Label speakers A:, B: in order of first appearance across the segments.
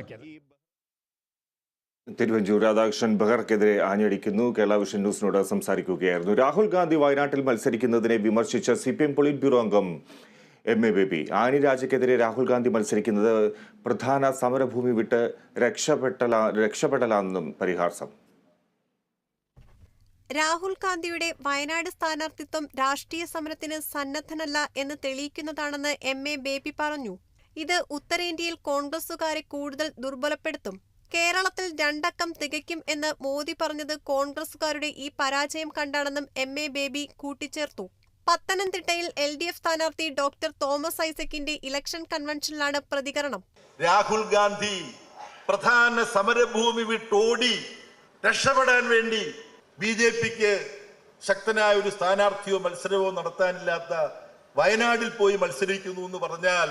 A: ആക്കിയത്
B: തിരുവഞ്ചൂർ രാധാകൃഷ്ണൻ ബഹർക്കെതിരെ ആഞ്ഞടിക്കുന്നു. കേരള വിഷൻ ന്യൂസിനോട് സംസാരിക്കുകയായിരുന്നു. രാഹുൽ ഗാന്ധി വയനാട്ടിൽ മത്സരിക്കുന്നതിനെ വിമർശിച്ച C P M polit bureau അംഗം എം എ ബേബി. ആനി രാജയ്ക്കെതിരെ രാഹുൽ ഗാന്ധി മത്സരിക്കുന്നത് പ്രധാന സമരഭൂമി വിട്ട് രക്ഷപ്പെട്ടല രക്ഷപ്പെടലാണെന്നും പരിഹാസം.
C: രാഹുൽ ഗാന്ധിയുടെ വയനാട് സ്ഥാനാർത്ഥിത്വം രാഷ്ട്രീയ സമരത്തിന് സന്നദ്ധനല്ല എന്ന് തെളിയിക്കുന്നതാണെന്ന് എം എ ബേബി പറഞ്ഞു. ഇത് ഉത്തരേന്ത്യയിൽ കോൺഗ്രസുകാരെ കൂടുതൽ ദുർബലപ്പെടുത്തും. കേരളത്തിൽ രണ്ടക്കം തികയ്ക്കും എന്ന് മോദി പറഞ്ഞത് കോൺഗ്രസുകാരുടെ ഈ പരാജയം കണ്ടാണെന്നും എം എ ബേബി കൂട്ടിച്ചേർത്തു. പത്തനംതിട്ടയിൽ എൽ ഡി എഫ് സ്ഥാനാർത്ഥി ഡോക്ടർ തോമസ് ഐസക്കിന്റെ ഇലക്ഷൻ കൺവെൻഷനിലാണ് പ്രതികരണം.
D: രാഹുൽ ഗാന്ധി പ്രധാന സമരഭൂമി വിട്ടോടി രക്ഷപ്പെടാൻ വേണ്ടി ബി ജെ പിക്ക് ശക്തനായ ഒരു സ്ഥാനാർത്ഥിയോ മത്സരമോ നടത്താനില്ലാത്ത വയനാടിൽ പോയി മത്സരിക്കുന്നു എന്ന് പറഞ്ഞാൽ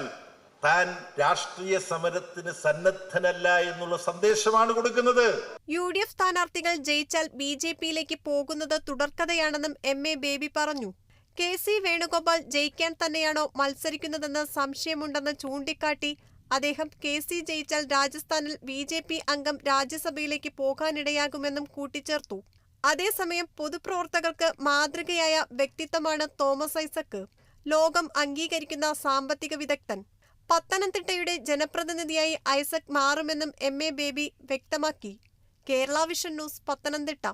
D: താൻ രാഷ്ട്രീയ സമരത്തിന് സന്നദ്ധനല്ല എന്നുള്ള സന്ദേശമാണ് കൊടുക്കുന്നത്.
C: യു ഡി എഫ് സ്ഥാനാർത്ഥികൾ ജയിച്ചാൽ ബി ജെ പിയിലേക്ക് പോകുന്നത് തുടർക്കഥയാണെന്നും എം എ ബേബി പറഞ്ഞു. കെ സി വേണുഗോപാൽ ജയിക്കാൻ തന്നെയാണോ മത്സരിക്കുന്നതെന്ന് സംശയമുണ്ടെന്ന് ചൂണ്ടിക്കാട്ടി അദ്ദേഹം കെ സി ജയിച്ചാൽ രാജസ്ഥാനിൽ ബി ജെ പി അംഗം രാജ്യസഭയിലേക്ക് പോകാനിടയാകുമെന്നും കൂട്ടിച്ചേർത്തു. അതേസമയം പൊതുപ്രവർത്തകർക്ക് മാതൃകയായ വ്യക്തിത്വമാണ് തോമസ് ഐസക്ക്. ലോകം അംഗീകരിക്കുന്ന സാമ്പത്തിക വിദഗ്ധൻ. പത്തനംതിട്ടയുടെ ജനപ്രതിനിധിയായി ഐസക് മാറുമെന്നും എം എ ബേബി വ്യക്തമാക്കി. Kerala vision news Pathanamthitta.